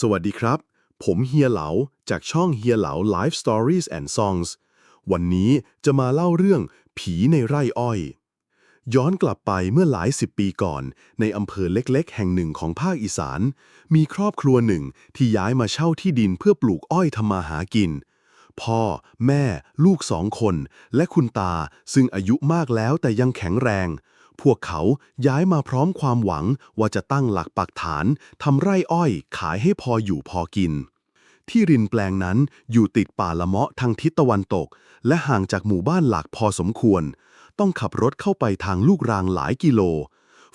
สวัสดีครับ ผมเฮียเหลาจากช่องเฮียเหลา Life Stories and Songs วันนี้จะมาเล่าเรื่องผีในไร่อ้อย ย้อนกลับไปเมื่อหลายสิบปีก่อน ในอำเภอเล็กๆ แห่งหนึ่งของภาคอีสาน มีครอบครัวหนึ่งที่ย้ายมาเช่าที่ดินเพื่อปลูกอ้อยทำมาหากิน พ่อ แม่ ลูกสองคน และคุณตาซึ่งอายุมากแล้วแต่ยังแข็งแรง พวกเขาย้ายมาพร้อมความหวังว่าจะตั้งหลักปักฐานทำไร่อ้อยขายให้พออยู่พอกิน ที่รินแปลงนั้นอยู่ติดป่าละเมาะทางทิศตะวันตก และห่างจากหมู่บ้านหลักพอสมควร ต้องขับรถเข้าไปทางลูกรางหลายกิโล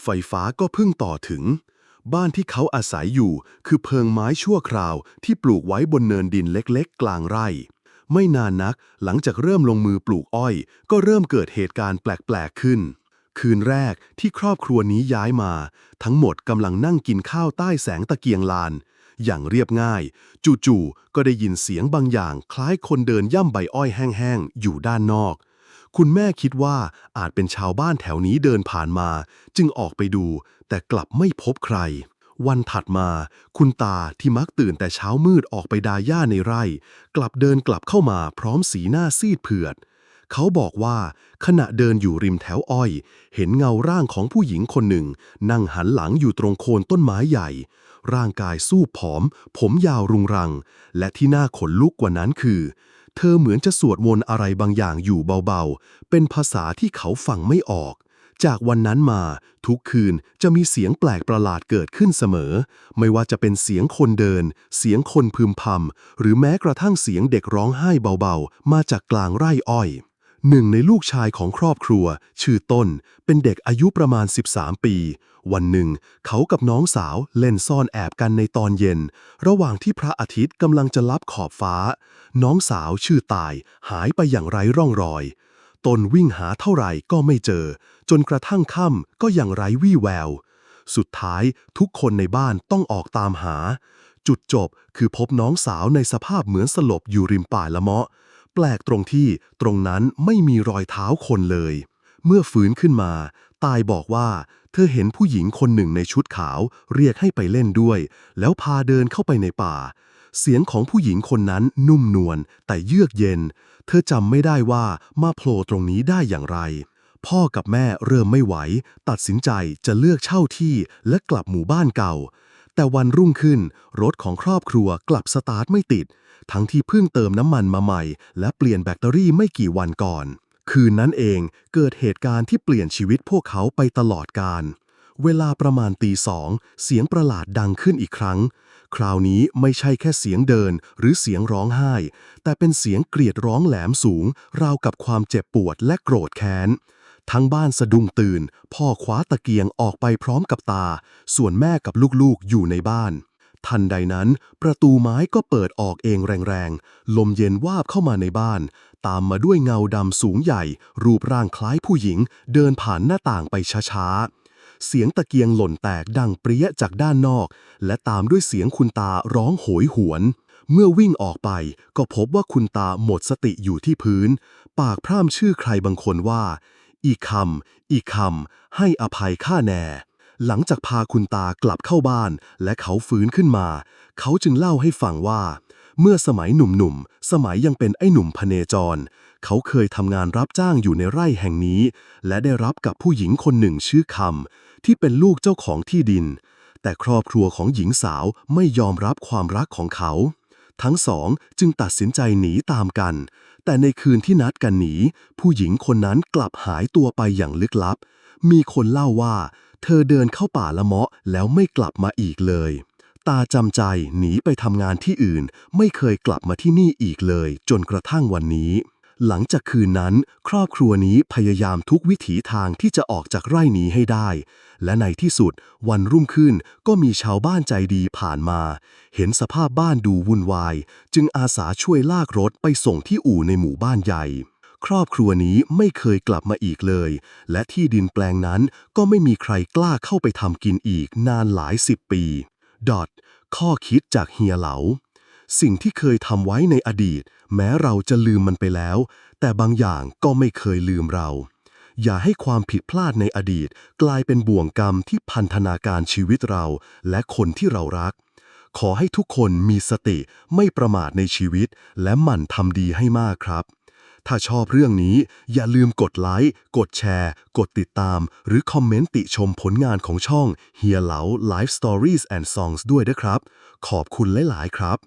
ไฟฟ้าก็เพิ่งต่อถึง บ้านที่เขาอาศัยอยู่คือเพิงไม้ชั่วคราวที่ปลูกไว้บนเนินดินเล็กๆ กลางไร่ไม่นานนักหลังจากเริ่มลงมือปลูกอ้อย ก็เริ่มเกิดเหตุการณ์แปลก ๆ ขึ้น คืนแรกที่ครอบครัวนี้ย้ายมา ทั้งหมดกำลังนั่งกินข้าวใต้แสงตะเกียงลาน อย่างเรียบง่าย จู่ๆก็ได้ยินเสียงบางอย่าง คล้ายคนเดินย่ำใบอ้อยแห้งๆ อยู่ด้านนอก คุณแม่คิดว่าอาจเป็นชาวบ้านแถวนี้เดินผ่านมา จึงออกไปดู แต่กลับไม่พบใคร วันถัดมา คุณตาที่มักตื่นแต่เช้ามืดออกไปดาหญ้าในไร่ กลับเดินกลับเข้ามาพร้อมสีหน้าซีดเผือด เขาบอกว่าขณะเดินอยู่ริมแถวอ้อย เห็นเงาร่างของผู้หญิงคนหนึ่ง นั่งหันหลังอยู่ตรงโคนต้นไม้ใหญ่ ร่างกายสู้ผอม ผมยาวรุงรัง และที่น่าขนลุกกว่านั้นคือ เธอเหมือนจะสวดมนต์อะไรบางอย่างอยู่เบาๆ เป็นภาษาที่เขาฟังไม่ออกจากวันนั้นมาทุกคืนจะมีเสียงแปลกประหลาดเกิดขึ้นเสมอ ไม่ว่าจะเป็นเสียงคนเดิน เสียงคนพึมพำหรือแม้กระทั่งเสียงเด็กร้องไห้เบาๆ มาจากกลางไร่อ้อย หนึ่งในลูกชายของครอบครัว ชื่อต้น เป็นเด็กอายุประมาณ 13 ปี วันหนึ่ง เขากับน้องสาวเล่นซ่อนแอบกันในตอนเย็น ระหว่างที่พระอาทิตย์กำลังจะลับขอบฟ้า น้องสาวชื่อตาย หายไปอย่างไร้ร่องรอยตนวิ่งหาเท่าไหร่ก็ไม่เจอ จนกระทั่งค่ำก็ยังไร้วี่แวว สุดท้ายทุกคนในบ้านต้องออกตามหา จุดจบคือพบน้องสาวในสภาพเหมือนสลบอยู่ริมป่าละเมาะ แปลกตรงที่ตรงนั้นไม่มีรอยเท้าคนเลย เมื่อฟื้นขึ้นมา ตายบอกว่า เธอเห็นผู้หญิงคนหนึ่งในชุดขาวเรียกให้ไปเล่นด้วย แล้วพาเดินเข้าไปในป่า เสียงของผู้หญิงคนนั้นนุ่มนวลแต่เยือกเย็น เธอจำไม่ได้ว่ามาโผล่ตรงนี้ได้อย่างไร พ่อกับแม่เริ่มไม่ไหว ตัดสินใจจะเลือกเช่าที่และกลับหมู่บ้านเก่า แต่วันรุ่งขึ้นรถของครอบครัวกลับสตาร์ทไม่ติด ทั้งที่เพิ่งเติมน้ำมันมาใหม่ และเปลี่ยนแบตเตอรี่ไม่กี่วันก่อน คืนนั้นเองเกิดเหตุการณ์ที่เปลี่ยนชีวิตพวกเขาไปตลอดกาลเวลาประมาณตีสองเสียงประหลาดดังขึ้นอีกครั้ง คราวนี้ไม่ใช่แค่เสียงเดินหรือเสียงร้องไห้ แต่เป็นเสียงเกลียดร้องแหลมสูง ราวกับความเจ็บปวดและโกรธแค้นทั้งบ้านสะดุ้งตื่น พ่อคว้าตะเกียงออกไปพร้อมกับตา ส่วนแม่กับลูกๆอยู่ในบ้าน ทันใดนั้น ประตูไม้ก็เปิดออกเองแรงๆ ลมเย็นวาบเข้ามาในบ้าน ตามมาด้วยเงาดำสูงใหญ่ รูปร่างคล้ายผู้หญิง เดินผ่านหน้าต่างไปช้าๆ เสียงตะเกียงหล่นแตกดังเปรี้ยจากด้านนอก และตามด้วยเสียงคุณตาร้องโหยหวน เมื่อวิ่งออกไปก็พบว่าคุณตาหมดสติอยู่ที่พื้น ปากพร่ำชื่อใครบางคนว่า อีคำอีคำให้อภัยข้าแน่ หลังจากพาคุณตากลับเข้าบ้าน และเขาฟื้นขึ้นมา เขาจึงเล่าให้ฟังว่า เมื่อสมัยหนุ่มๆ สมัยยังเป็นไอ้หนุ่มพเนจร เขาเคยทำงานรับจ้างอยู่ในไร่แห่งนี้ และได้รับกับผู้หญิงคนหนึ่งชื่อคำที่เป็นลูกเจ้าของที่ดิน แต่ครอบครัวของหญิงสาวไม่ยอมรับความรักของเขา ทั้งสองจึงตัดสินใจหนีตามกัน แต่ในคืนที่นัดกันหนีผู้หญิงคนนั้นกลับหายตัวไปอย่างลึกลับ มีคนเล่าว่า เธอเดินเข้าป่าละเมาะแล้วไม่กลับมาอีกเลย ตาจำใจหนีไปทำงานที่อื่น ไม่เคยกลับมาที่นี่อีกเลย จนกระทั่งวันนี้ หลังจากคืนนั้น ครอบครัวนี้พยายามทุกวิถีทางที่จะออกจากไร่นี้ให้ได้ และในที่สุดวันรุ่งขึ้นก็มีชาวบ้านใจดีผ่านมา เห็นสภาพบ้านดูวุ่นวาย จึงอาสาช่วยลากรถไปส่งที่อู่ในหมู่บ้านใหญ่ ครอบครัวนี้ไม่เคยกลับมาอีกเลย และที่ดินแปลงนั้นก็ไม่มีใครกล้าเข้าไปทำกินอีกนานหลายสิบปีดอทข้อคิดจากเฮียเหลา สิ่งที่เคยทำไว้ในอดีต แม้เราจะลืมมันไปแล้ว แต่บางอย่างก็ไม่เคยลืมเรา อย่าให้ความผิดพลาดในอดีต กลายเป็นบ่วงกรรมที่พันธนาการชีวิตเรา และคนที่เรารัก ขอให้ทุกคนมีสติไม่ประมาทในชีวิต และหมั่นทำดีให้มากครับ ถ้าชอบเรื่องนี้ อย่าลืมกดไลค์ กดแชร์ กดติดตาม หรือคอมเมนต์ติชมผลงานของช่องเฮียเหลา Life Stories and Songs ด้วยนะครับ ขอบคุณหลาย ๆ ครับ